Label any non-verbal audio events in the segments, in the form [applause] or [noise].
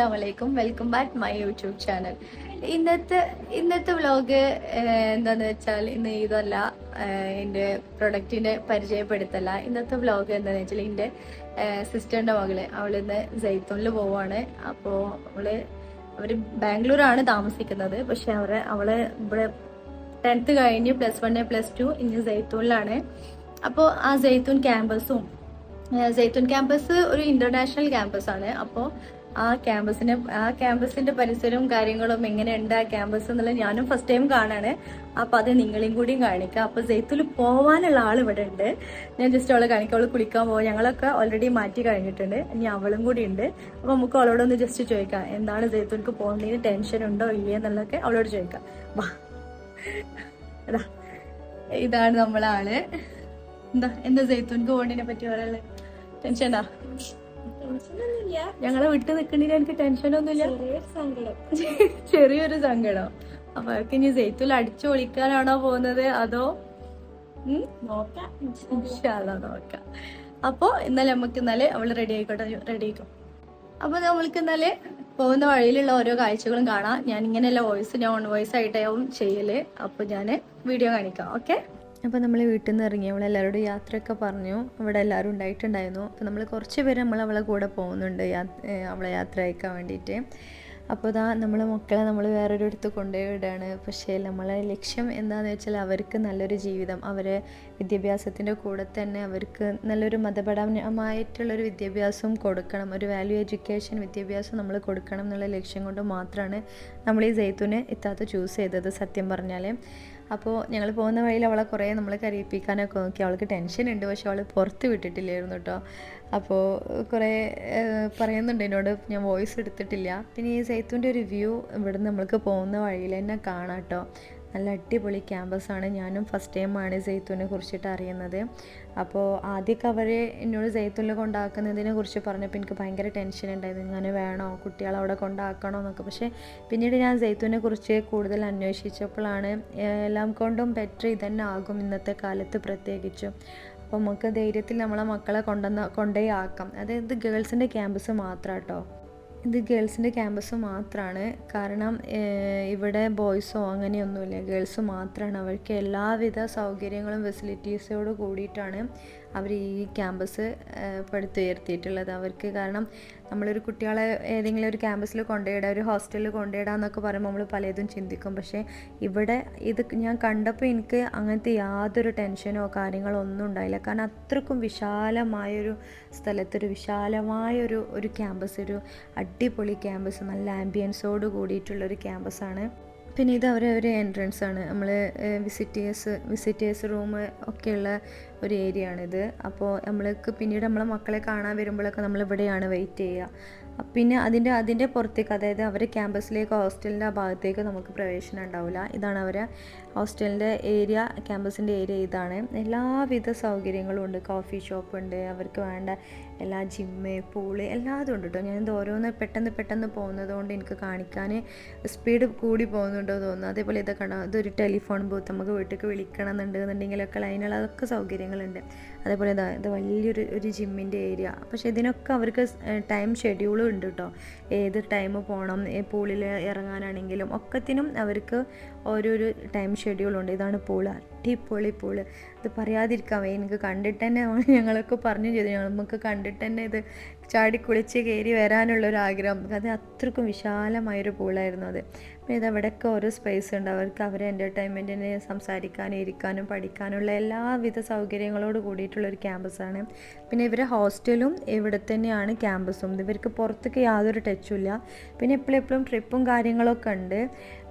അസ്സാം വലൈക്കും welcome back my YouTube channel ഇന്നത്തെ ഇന്നത്തെ വ്ലോഗ് എന്താന്ന് വെച്ചാൽ ഇന്ന് ഇതല്ല എന്റെ പ്രൊഡക്റ്റിന്റെ പരിചയപ്പെടുത്തല്ല. ഇന്നത്തെ വ്ലോഗ് എന്താന്ന് വെച്ചാൽ എന്റെ സിസ്റ്ററിന്റെ മകൾ. അവളിന്ന് ജയ്ത്തൂണിൽ പോവാണ്. അപ്പോൾ അവൾ അവർ ബാംഗ്ലൂരാണ് താമസിക്കുന്നത്. പക്ഷെ അവരെ അവൾ ഇവിടെ ടെൻത്ത് കഴിഞ്ഞ് പ്ലസ് വൺ പ്ലസ് ടു ഇനി ജയ്ത്തൂണിലാണ് അപ്പോൾ ആ ജയ്ത്തൂൺ ക്യാമ്പസും ജയ്ത്തൂൺ ക്യാമ്പസ് ഒരു ഇന്റർനാഷണൽ ക്യാമ്പസ് ആണ്. അപ്പോൾ ആ ക്യാമ്പസിനെ ആ ക്യാമ്പസിന്റെ പരിസരവും കാര്യങ്ങളും എങ്ങനെയുണ്ട് ആ ക്യാമ്പസ് എന്നുള്ളത് ഞാനും ഫസ്റ്റ് ടൈം കാണാണ്. അപ്പൊ അത് നിങ്ങളെയും കൂടിയും കാണിക്കാം. അപ്പൊ സെയ്ത്തുൽ പോവാനുള്ള ആൾ ഇവിടെ ഉണ്ട്. ഞാൻ ജസ്റ്റ് അവളെ കാണിക്കാം. അവൾ കുളിക്കാൻ പോകും ഞങ്ങളൊക്കെ ഓൾറെഡി മാറ്റി കഴിഞ്ഞിട്ടുണ്ട്. ഇനി അവളും കൂടി ഉണ്ട്. അപ്പൊ നമുക്ക് അവളോടൊന്ന് ജസ്റ്റ് ചോദിക്കാം. എന്താണ് സെയ്ത്തുൽക്ക് പോകുന്നതിന് ടെൻഷൻ ഉണ്ടോ? ഇല്ലേ? എന്നുള്ളതൊക്കെ അവളോട് ചോദിക്കാം. വാ. അതാ ഇതാണ് നമ്മളാൾ എന്താ? എന്താ ജയ്ത്തൂൻക്ക് പോകണതിനെ പറ്റി പറയാനുള്ളത്? ടെൻഷനാ ഞങ്ങളെ വിട്ടു നിൽക്കണില്ല എനിക്ക് ടെൻഷനൊന്നുമില്ല [laughs] ചെറിയൊരു സങ്കടം. അപ്പൊ അവർക്ക് ഇനി സെയ്ത്തുൽ അടിച്ചു ഒളിക്കാനാണോ പോകുന്നത്? അതോ? നോക്കാം. അപ്പൊ ഇന്നലെ നമുക്ക് ഇന്നലെ അവൾ റെഡി ആയിക്കോട്ടെ റെഡി ആയിക്കോ. അപ്പൊ നമ്മൾക്ക് ഇന്നലെ പോകുന്ന വഴിയിലുള്ള ഓരോ കാഴ്ചകളും കാണാം. ഞാൻ ഇങ്ങനെയല്ല വോയിസ് ഞാൻ ഓൺ വോയിസ് ആയിട്ടാവും ചെയ്യൽ. അപ്പൊ ഞാൻ വീഡിയോ കാണിക്കാം. ഓക്കെ അപ്പോൾ നമ്മൾ വീട്ടിൽ നിന്ന് ഇറങ്ങി അവളെല്ലാവരോടും യാത്രയൊക്കെ പറഞ്ഞു. അവിടെ എല്ലാവരും ഉണ്ടായിട്ടുണ്ടായിരുന്നു. അപ്പോൾ നമ്മൾ കുറച്ച് പേര് നമ്മൾ അവളെ കൂടെ പോകുന്നുണ്ട് അവളെ യാത്ര അയക്കാൻ വേണ്ടിയിട്ട്. അപ്പോൾ ഇതാ നമ്മൾ മക്കളെ നമ്മൾ വേറൊരു അടുത്ത് കൊണ്ടുപോയി വിടുകയാണ് പക്ഷേ നമ്മളെ ലക്ഷ്യം എന്താണെന്ന് വെച്ചാൽ അവർക്ക് നല്ലൊരു ജീവിതം അവരെ വിദ്യാഭ്യാസത്തിന്റെ കൂടെ തന്നെ അവർക്ക് നല്ലൊരു മതപരമായിട്ടുള്ളൊരു വിദ്യാഭ്യാസവും കൊടുക്കണം. ഒരു വാല്യൂ എഡ്യൂക്കേഷൻ വിദ്യാഭ്യാസം നമ്മൾ കൊടുക്കണം എന്നുള്ള ലക്ഷ്യം കൊണ്ട് മാത്രമാണ് നമ്മൾ ഈ ജയ്ത്തൂനെ ഇത്താത്ത ചൂസ് ചെയ്തത് സത്യം പറഞ്ഞാൽ അപ്പോൾ ഞങ്ങൾ പോകുന്ന വഴിയിൽ അവളെ കുറേ നമ്മൾ കരയിപ്പിക്കാനൊക്കെ നോക്കി. അവൾക്ക് ടെൻഷൻ ഉണ്ട്. പക്ഷെ അവൾ പുറത്ത് വിട്ടിട്ടില്ലായിരുന്നു കേട്ടോ. അപ്പോൾ കുറേ പറയുന്നുണ്ട് എന്നോട്. ഞാൻ വോയിസ് എടുത്തിട്ടില്ല. പിന്നെ ഈ സൈത്തൂന്റെ ഒരു വ്യൂ ഇവിടുന്ന് നമ്മൾക്ക് പോകുന്ന വഴിയിൽ തന്നെ കാണാം കേട്ടോ. നല്ല അടിപൊളി ക്യാമ്പസാണ്. ഞാനും ഫസ്റ്റ് ടൈമാണ് ജെയ്ത്തൂനെ കുറിച്ചിട്ട് അറിയുന്നത്. അപ്പോൾ ആദ്യമൊക്കെ അവർ എന്നോട് ജെയ്ത്തൂനിൽ കൊണ്ടാക്കുന്നതിനെ കുറിച്ച് പറഞ്ഞപ്പോൾ എനിക്ക് ഭയങ്കര ടെൻഷൻ ഉണ്ടായിരുന്നു. ഇങ്ങനെ വേണോ? കുട്ടികളെ അവിടെ കൊണ്ടാക്കണോ എന്നൊക്കെ. പക്ഷേ പിന്നീട് ഞാൻ ജെയ്ത്തൂനെ കുറിച്ച് കൂടുതൽ അന്വേഷിച്ചപ്പോഴാണ് എല്ലാം കൊണ്ടും ബെറ്റർ ഇതന്നെ ആകും ഇന്നത്തെ കാലത്ത് പ്രത്യേകിച്ചും. അപ്പോൾ നമുക്ക് ധൈര്യത്തിൽ നമ്മളെ മക്കളെ കൊണ്ടുവന്ന കൊണ്ടേ ആക്കാം. അതായത് ഗേൾസിന്റെ ക്യാമ്പസ് മാത്രം കേട്ടോ ഇത് ഗേൾസിന്റെ ക്യാമ്പസ് മാത്രമാണ് കാരണം ഇവിടെ ബോയ്സോ അങ്ങനെയൊന്നുമില്ല. ഗേൾസ് മാത്രമാണ് അവർക്ക് എല്ലാവിധ സൗകര്യങ്ങളും ഫെസിലിറ്റീസോട് കൂടിയിട്ടാണ് അവർ ഈ ക്യാമ്പസ് പടുത്തുയർത്തിയിട്ടുള്ളത് അവർക്ക് കാരണം നമ്മളൊരു കുട്ടികളെ ഏതെങ്കിലും ഒരു ക്യാമ്പസിൽ കൊണ്ടുപോയിടാം ഒരു ഹോസ്റ്റലിൽ കൊണ്ടുപോയിടാം എന്നൊക്കെ പറയുമ്പോൾ നമ്മൾ പലതും ചിന്തിക്കും. പക്ഷേ ഇവിടെ ഇത് ഞാൻ കണ്ടപ്പോൾ എനിക്ക് അങ്ങനത്തെ യാതൊരു ടെൻഷനോ കാര്യങ്ങളോ ഒന്നും ഉണ്ടായില്ല. കാരണം അത്രക്കും വിശാലമായൊരു സ്ഥലത്തൊരു വിശാലമായൊരു ഒരു ക്യാമ്പസ് ഒരു അടിപൊളി ക്യാമ്പസ് നല്ല ആംബിയൻസോട് കൂടിയിട്ടുള്ളൊരു ക്യാമ്പസാണ് പിന്നെ ഇത് അവരെ ഒരു എൻട്രൻസ് ആണ്. നമ്മൾ വിസിറ്റേഴ്സ് വിസിറ്റേഴ്സ് റൂം ഒക്കെയുള്ള ഒരു ഏരിയ ആണിത് അപ്പോൾ നമ്മൾക്ക് പിന്നീട് നമ്മളെ മക്കളെ കാണാൻ വരുമ്പോഴൊക്കെ നമ്മൾ ഇവിടെയാണ് വെയിറ്റ് ചെയ്യുക. പിന്നെ അതിന്റെ അതിന്റെ പുറത്തേക്ക് അതായത് അവരെ ക്യാമ്പസിലേക്ക് ഹോസ്റ്റലിന്റെ ആ ഭാഗത്തേക്ക് നമുക്ക് പ്രവേശനം ഉണ്ടാവില്ല. ഇതാണ് അവരെ ഹോസ്റ്റലിന്റെ ഏരിയ ക്യാമ്പസിന്റെ ഏരിയ ഇതാണ്. എല്ലാവിധ സൗകര്യങ്ങളും ഉണ്ട്. കോഫി ഷോപ്പ് ഉണ്ട്. അവർക്ക് വേണ്ട എല്ലാ ജിമ്മ് പൂൾ എല്ലാതും ഉണ്ട് കേട്ടോ ഞാനിത് ഓരോന്ന് പെട്ടെന്ന് പെട്ടെന്ന് പോകുന്നത് കൊണ്ട് എനിക്ക് കാണിക്കാൻ സ്പീഡ് കൂടി പോകുന്നുണ്ടോ തോന്നുന്നു. അതേപോലെ ഇതൊക്കെ കാണാം. ഇതൊരു ടെലിഫോൺ ബൂത്ത് നമുക്ക് വീട്ടിലേക്ക് വിളിക്കണം എന്നുണ്ടെന്നുണ്ടെങ്കിലൊക്കെ അതിനുള്ള അതൊക്കെ സൗകര്യങ്ങളുണ്ട്. അതേപോലെ ഇതാ ഇത് വലിയൊരു ഒരു ജിമ്മിന്റെ ഏരിയ പക്ഷേ ഇതിനൊക്കെ അവർക്ക് ടൈം ഷെഡ്യൂളും ഉണ്ട് കേട്ടോ ഏത് ടൈം പോകണം പൂളിൽ ഇറങ്ങാനാണെങ്കിലും ഒക്കത്തിനും അവർക്ക് ഓരോരു ടൈം ഷെഡ്യൂളുണ്ട് ഇതാണ് പൂൾ അടിപൊളി പൂൾ. ഇത് പറയാതിരിക്കാൻ വയ്യ എനിക്ക് കണ്ടിട്ട് തന്നെ ഞങ്ങളൊക്കെ പറഞ്ഞു ചെയ്തു. നമുക്ക് കണ്ടിട്ട് തന്നെ ഇത് ചാടി കുളിച്ച് കയറി വരാനുള്ളൊരു ആഗ്രഹം അത് അത്രക്കും വിശാലമായൊരു പൂളായിരുന്നു അത്. ഇത് അവിടെയൊക്കെ ഓരോ സ്പേസ് ഉണ്ട്. അവർക്ക് അവരെ എന്റർടൈൻമെന്റിന് സംസാരിക്കാനും ഇരിക്കാനും പഠിക്കാനുള്ള എല്ലാവിധ സൗകര്യങ്ങളോട് കൂടിയിട്ടുള്ളൊരു ക്യാമ്പസാണ് പിന്നെ ഇവരെ ഹോസ്റ്റലും ഇവിടെ തന്നെയാണ് ക്യാമ്പസും ഇവർക്ക് പുറത്തേക്ക് യാതൊരു ടച്ചും ഇല്ല. പിന്നെ എപ്പോഴും എപ്പോഴും ട്രിപ്പും കാര്യങ്ങളൊക്കെ ഉണ്ട്.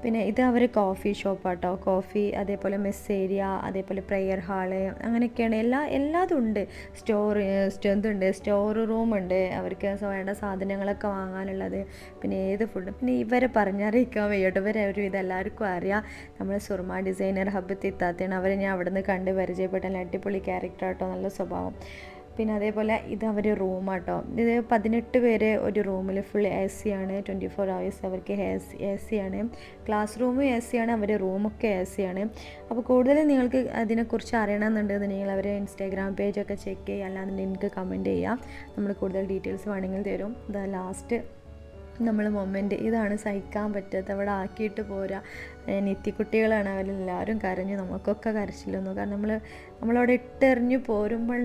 പിന്നെ ഇത് അവർ കോഫി ഷോപ്പാട്ടോ കോഫി അതേപോലെ മെസ് ഏരിയ അതേപോലെ പ്രെയർ ഹാൾ അങ്ങനെയൊക്കെയാണ്. എല്ലാ എല്ലാതും ഉണ്ട് സ്റ്റോർ എന്തുണ്ട് സ്റ്റോർ റൂം ഉണ്ട്. അവർക്ക് വേണ്ട സാധനങ്ങളൊക്കെ വാങ്ങാനുള്ളത്. പിന്നെ ഏത് ഫുഡ് പിന്നെ ഇവരെ പറഞ്ഞറിയിക്കാൻ വയ്യോട്ട്. ഇവരെ ഒരു ഇത് എല്ലാവർക്കും അറിയാം. നമ്മൾ സുർമ ഡിസൈനർ ഹബ്ബ് തിത്താത്തയാണ്. അവരെ ഞാൻ അവിടെ നിന്ന് കണ്ട് പരിചയപ്പെട്ട നല്ല അടിപൊളി ക്യാരക്ടർ ആട്ടോ. നല്ല സ്വഭാവം. പിന്നെ അതേപോലെ ഇത് അവർ റൂമാട്ടോ. ഇത് പതിനെട്ട് പേര് ഒരു റൂമിൽ ഫുൾ എ സി ആണ്. ട്വന്റി ഫോർ അവേഴ്സ് അവർക്ക് എ സി ആണ്. ക്ലാസ് റൂമും എ സി ആണ്. അവരുടെ റൂമൊക്കെ എ സി ആണ്. അപ്പോൾ കൂടുതൽ നിങ്ങൾക്ക് അതിനെക്കുറിച്ച് അറിയണമെന്നുണ്ടെങ്കിൽ അവരെ ഇൻസ്റ്റാഗ്രാം പേജൊക്കെ ചെക്ക് ചെയ്യുക. അല്ലാന്നുണ്ടെങ്കിൽ എനിക്ക് കമന്റ് ചെയ്യാം. നമ്മൾ കൂടുതൽ ഡീറ്റെയിൽസ് വേണമെങ്കിൽ തരും. ഇതാ ലാസ്റ്റ് നമ്മൾ മൊമെന്റ് ഇതാണ് സഹിക്കാൻ പറ്റാത്ത അവിടെ ആക്കിയിട്ട് പോരാ. നിത്യക്കുട്ടികളാണ് അവരെല്ലാവരും കരഞ്ഞു നമുക്കൊക്കെ കരച്ചിലൊന്നും. കാരണം നമ്മൾ നമ്മളവിടെ ഇട്ടെറിഞ്ഞ് പോരുമ്പോൾ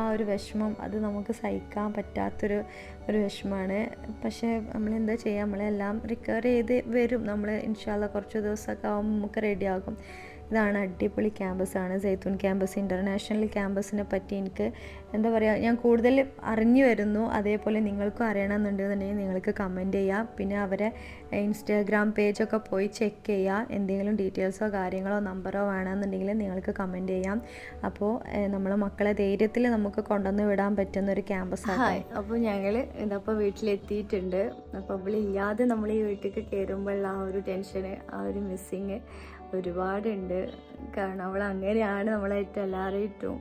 ആ ഒരു വിഷമം അത് നമുക്ക് സഹിക്കാൻ പറ്റാത്തൊരു ഒരു വിഷമമാണ് പക്ഷേ നമ്മളെന്താ ചെയ്യുക നമ്മളെല്ലാം റിക്കവർ ചെയ്ത് വരും. നമ്മൾ ഇൻഷാല്ല കുറച്ച് ദിവസമൊക്കെ ആകുമ്പോൾ നമുക്ക് റെഡിയാകും ഇതാണ് അടിപൊളി ക്യാമ്പസാണ് സൈത്തൂൺ ക്യാമ്പസ് ഇന്റർനാഷണൽ ക്യാമ്പസിനെ പറ്റി എനിക്ക് എന്താ പറയുക ഞാൻ കൂടുതൽ അറിഞ്ഞു വരുന്നു. അതേപോലെ നിങ്ങൾക്കും അറിയണമെന്നുണ്ടെന്നുണ്ടെങ്കിൽ നിങ്ങൾക്ക് കമന്റ് ചെയ്യുക പിന്നെ അവരെ ഇൻസ്റ്റാഗ്രാം പേജൊക്കെ പോയി ചെക്ക് ചെയ്യുക എന്തെങ്കിലും ഡീറ്റെയിൽസോ കാര്യങ്ങളോ നമ്പറോ വേണമെന്നുണ്ടെങ്കിൽ നിങ്ങൾക്ക് കമന്റ് ചെയ്യാം. അപ്പോൾ നമ്മൾ മക്കളെ ധൈര്യത്തിൽ നമുക്ക് കൊണ്ടുവന്ന് വിടാൻ പറ്റുന്ന ഒരു ക്യാമ്പസ് ആയി അപ്പോൾ ഞങ്ങൾ ഇതപ്പോൾ വീട്ടിലെത്തിയിട്ടുണ്ട്. അപ്പോൾ ഇല്ലാതെ നമ്മൾ ഈ വീട്ടിലേക്ക് കയറുമ്പോഴുള്ള ആ ഒരു ടെൻഷൻ ആ ഒരു മിസ്സിങ് ഒരുപാടുണ്ട്. കാരണം അവൾ അങ്ങനെയാണ് നമ്മളായിട്ട് എല്ലാവരായിട്ടും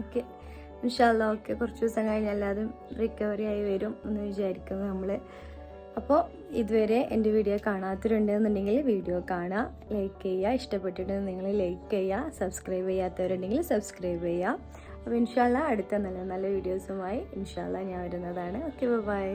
ഒക്കെ ഇൻഷാല്ല ഓക്കെ കുറച്ച് ദിവസം കഴിഞ്ഞ് എല്ലാവരും റിക്കവറി ആയി വരും എന്ന് വിചാരിക്കുന്നു നമ്മൾ അപ്പോൾ ഇതുവരെ എന്റെ വീഡിയോ കാണാത്തവരുണ്ടെന്നുണ്ടെങ്കിൽ വീഡിയോ കാണുക ലൈക്ക് ചെയ്യുക. ഇഷ്ടപ്പെട്ടിട്ടുണ്ടെങ്കിൽ നിങ്ങൾ ലൈക്ക് ചെയ്യുക സബ്സ്ക്രൈബ് ചെയ്യാത്തവരുണ്ടെങ്കിൽ സബ്സ്ക്രൈബ് ചെയ്യുക. അപ്പോൾ ഇൻഷാല്ല അടുത്ത നല്ല നല്ല വീഡിയോസുമായി ഇൻഷാല്ല ഞാൻ വരുന്നതാണ്. Okay bye